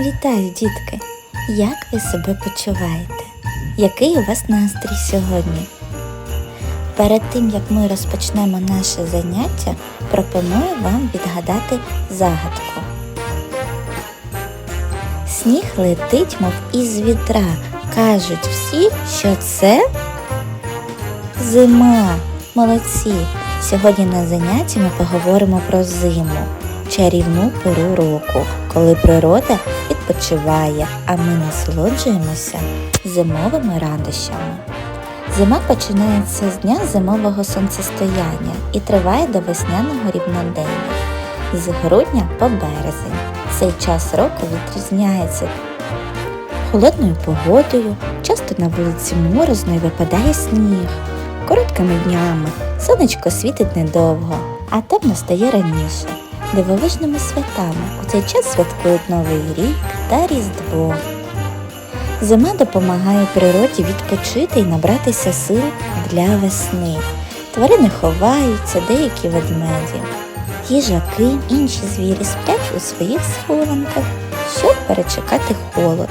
Вітаю, дітки! Як ви себе почуваєте? Який у вас настрій сьогодні? Перед тим як ми розпочнемо наше заняття, пропоную вам відгадати загадку. Сніг летить, мов із вітра. Кажуть всі, що це зима. Молодці! Сьогодні на занятті ми поговоримо про зиму, чарівну пору року, коли природа відпочиває, а ми насолоджуємося зимовими радощами. Зима починається з дня зимового сонцестояння і триває до весняного рівнодення з грудня по березень. Цей час року відрізняється холодною погодою, часто на вулиці морозно і випадає сніг, короткими днями, сонечко світить недовго, а темно стає раніше, дивовижними святами. У цей час святкують Новий рік та Різдво. Зима допомагає природі відпочити і набратися сил для весни. Тварини ховаються, деякі ведмеді. Їжаки, інші звірі сплять у своїх схованках, щоб перечекати холод.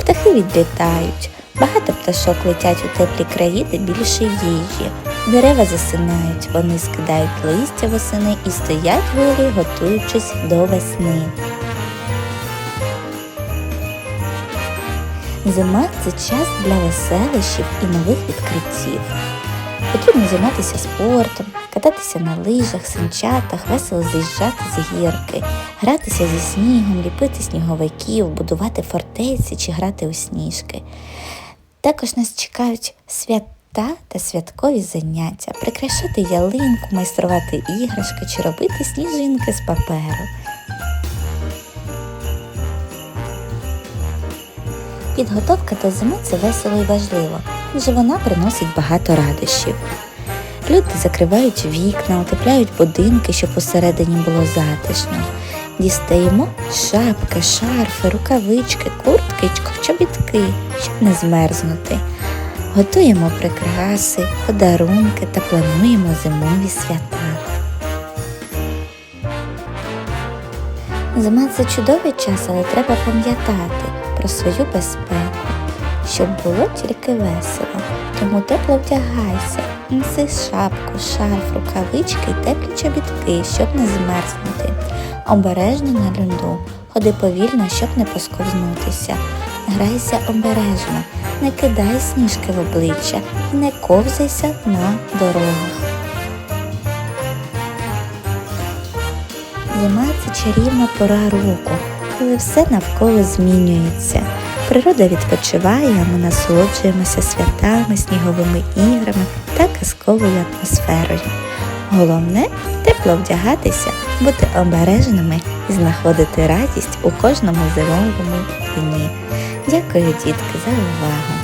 Птахи відлітають, багато пташок летять у теплі краї, де більше їжі. Дерева засинають, вони скидають листя восени і стоять голі, готуючись до весни. Зима це час для веселищів і нових відкриттів. Потрібно займатися спортом, кататися на лижах, санчатах, весело з'їжджати з гірки, гратися зі снігом, ліпити сніговиків, будувати фортеці чи грати у сніжки. Також нас чекають свята та святкові заняття, прикрашати ялинку, майструвати іграшки чи робити сніжинки з паперу. Підготовка до зими це весело і важливо, адже вона приносить багато радощів. Люди закривають вікна, утепляють будинки, щоб усередині було затишно. Дістаємо шапки, шарфи, рукавички, куртки, чобітки, щоб не змерзнути. Готуємо прикраси, подарунки та плануємо зимові свята. Зима це чудовий час, але треба пам'ятати про свою безпеку, щоб було тільки весело. Тому тепло вдягайся, неси шапку, шарф, рукавички і теплі чобітки, щоб не змерзнути. Обережно на льоду, ходи повільно, щоб не посковзнутися. Грайся обережно, не кидай сніжки в обличчя не ковзайся на дорогах. Зима це чарівна пора року, коли все навколо змінюється. Природа відпочиває, а ми насолоджуємося святами, сніговими іграми та казковою атмосферою. Головне тепло вдягатися, бути обережними і знаходити радість у кожному зимовому дні. Дякую, дітки, за увагу!